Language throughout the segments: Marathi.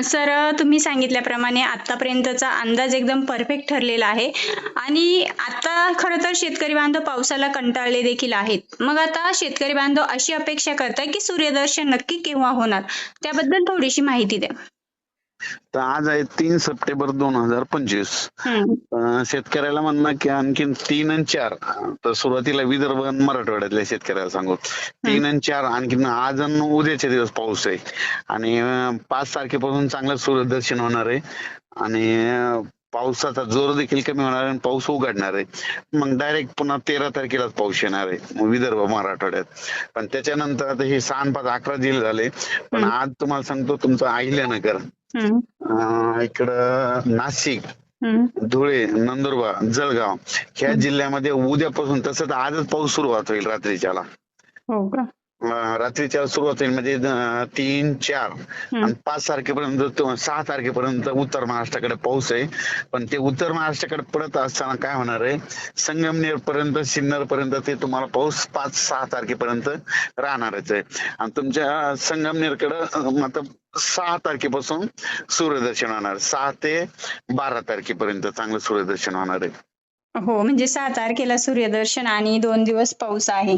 सर तुम्ही सांगितल्याप्रमाणे आतापर्यंतचा अंदाज एकदम परफेक्ट ठरलेला आहे. आणि आता खरं तर शेतकरी बांधव पावसाला कंटाळले देखील आहेत. मग आता शेतकरी बांधव अशी अपेक्षा करताय की सूर्यदर्शन नक्की केव्हा होणार? त्याबद्दल थोडीशी माहिती द्या. तर आज आहे तीन सप्टेंबर दोन हजार पंचवीस. शेतकऱ्याला म्हणणं की आणखीन तीन आणि चार. तर सुरुवातीला विदर्भ आणि मराठवाड्यातल्या शेतकऱ्याला सांगू. तीन आणि चार आणखीन आज आणि उद्याचे दिवस पाऊस आहे. आणि पाच तारखेपासून चांगलं सूर्यदर्शन होणार आहे. आणि पावसाचा जोर देखील कमी होणार आहे आणि पाऊस उघडणार आहे. मग डायरेक्ट पुन्हा तेरा तारखेलाच पाऊस येणार आहे. विदर्भ मराठवाड्यात. पण त्याच्यानंतर आता हे सहा पाच अकरा जिल्हे झाले. पण. आज तुम्हाला सांगतो तुमचं अहिल्यानगर इकडं नाशिक. धुळे नंदुरबार जळगाव ह्या जिल्ह्यामध्ये उद्यापासून तसं तर आजच पाऊस सुरुवात होईल रात्रीच्याला. हो का? रात्रीच्या सुरुवात होईल म्हणजे तीन चार. आणि पाच तारखेपर्यंत सहा तारखेपर्यंत उत्तर महाराष्ट्राकडे पाऊस आहे. पण ते उत्तर महाराष्ट्राकडे पडत असताना काय होणार आहे? संगमनेर पर्यंत सिन्नर पर्यंत ते तुम्हाला पाऊस पाच सहा तारखेपर्यंत राहणारच आहे. आणि तुमच्या संगमनेरकडं आता सहा तारखेपासून सूर्यदर्शन होणार. सहा ते बारा तारखेपर्यंत चांगलं सूर्यदर्शन होणार आहे. हो म्हणजे सहा तारखेला सूर्यदर्शन आणि दोन दिवस पाऊस आहे.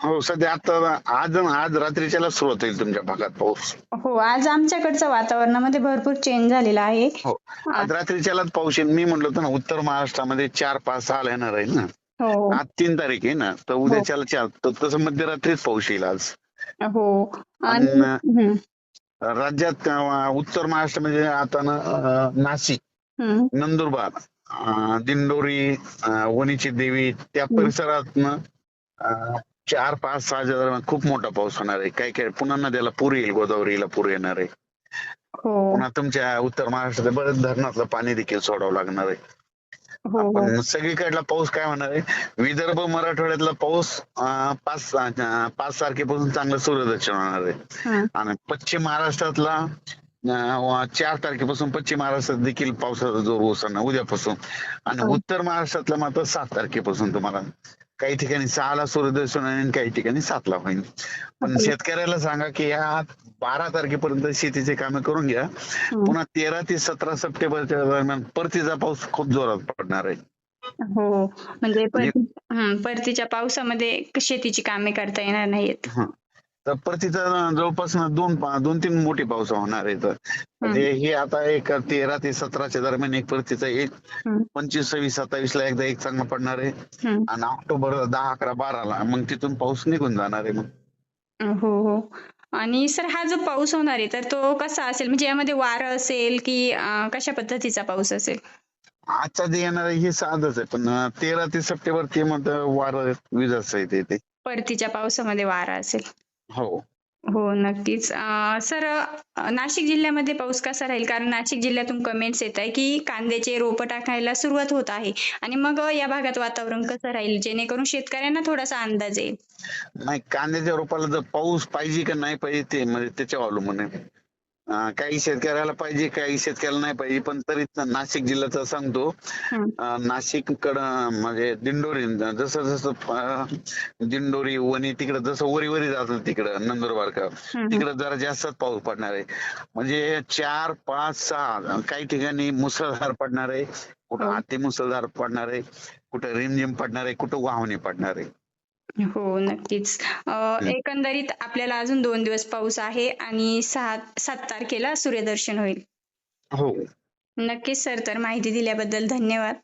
हो सध्या आता आज आज रात्रीच्याला सुरुवात होईल तुमच्या भागात पाऊस. हो आज आमच्याकडचं वातावरणामध्ये भरपूर चेंज झालेला आहे. हो आज रात्रीच्यालाच पाऊस येईल. मी म्हटलं होतं ना उत्तर महाराष्ट्रामध्ये चार पाच सहा येणार आहे ना. हो. आज तीन तारीख आहे ना. तर उद्याच्याला चार. तसं मध्यरात्रीच पाऊस येईल आज. हो. आणि. राज्यात उत्तर महाराष्ट्रामध्ये आता ना अं, नाशिक. नंदुरबार दिंडोरी वणीची देवी त्या परिसरात चार पाच सहाच्या दरम्यान खूप मोठा पाऊस होणार आहे. काही काही पुन्हा नद्याला पूर येईल गोदावरीला पूर येणार आहे. हो. पुन्हा तुमच्या उत्तर महाराष्ट्रात बरेच धरणातलं पाणी देखील सोडावं लागणार आहे. हो हो सगळीकडला पाऊस काय होणार आहे विदर्भ मराठवाड्यातला पाऊस पाच पाच तारखेपासून चांगलं सूर्यदर्शन होणार आहे. आणि पश्चिम महाराष्ट्रातला चार तारखेपासून पश्चिम महाराष्ट्रात देखील पावसाचा जोर ओसरणार उद्यापासून आणि हो. उत्तर महाराष्ट्रातला मात्र सात तारखेपासून तुम्हाला काही ठिकाणी सहाला सूर्यदर्शन होईल आणि काही ठिकाणी सातला होईल पण. शेतकऱ्याला सांगा की या बारा तारखेपर्यंत शेतीचे कामे करून घ्या. पुन्हा तेरा ते सतरा सप्टेंबरच्या दरम्यान परतीचा पाऊस खूप जोरात पडणार आहे. हो म्हणजे हम्म, परतीच्या पावसामध्ये शेतीची कामे करता येणार नाहीत. तर परतीचा जवळपास दोन दोन तीन मोठे पाऊस होणार आहेत. म्हणजे हे आता एक तेरा ते सतराच्या दरम्यान एक परतीचा एक. पंचवीस सव्वीस सत्तावीस ला एकदा एक चांगला पडणार आहे. आणि ऑक्टोबर दहा अकरा बाराला मग तिथून पाऊस निघून जाणार आहे मग. हो हो. आणि सर हा जो पाऊस होणार आहे तर तो कसा असेल? म्हणजे यामध्ये वारं असेल की कशा पद्धतीचा पाऊस असेल? आजचा जे येणार आहे हे साधच आहे. पण तेरा ते सप्टेंबर ते मग वारं विजाचं आहे ते. परतीच्या पावसामध्ये वारा असेल. हो. हो नक्कीच. सर नाशिक जिल्ह्यामध्ये पाऊस कसा राहील? कारण नाशिक जिल्ह्यातून कमेंट्स येत आहे की कांद्याचे रोपं टाकायला सुरुवात होत आहे. आणि मग या भागात वातावरण कसं राहील? जेणेकरून शेतकऱ्यांना थोडासा अंदाज येईल. नाही कांद्याच्या रोपाला जर पाऊस पाहिजे का नाही पाहिजे ते म्हणजे त्याच्यावर अवलंबून आहे. काही शेतकऱ्याला पाहिजे काही शेतकऱ्याला नाही पाहिजे पण तरी नाशिक जिल्ह्याचं सांगतो. नाशिक कडं म्हणजे दिंडोरी जसं जसं दिंडोरी वणी तिकडं जसं वरी वरी जातात तिकडं नंदुरबार का हम्म. तिकडं जरा जास्तच पाऊस पडणार आहे. म्हणजे चार पाच सहा काही ठिकाणी मुसळधार पडणार आहे. कुठं हो. अति मुसळधार पडणार आहे. कुठं रिमझिम पडणार आहे. कुठं वाहणे पडणार आहे. हो नक्कीच. अं, एकंदरीत आपल्याला अजून दोन दिवस पाऊस आहे आणि सहा सात तारखेला सूर्यदर्शन होईल. हो. नक्कीच सर तर माहिती दिल्याबद्दल धन्यवाद.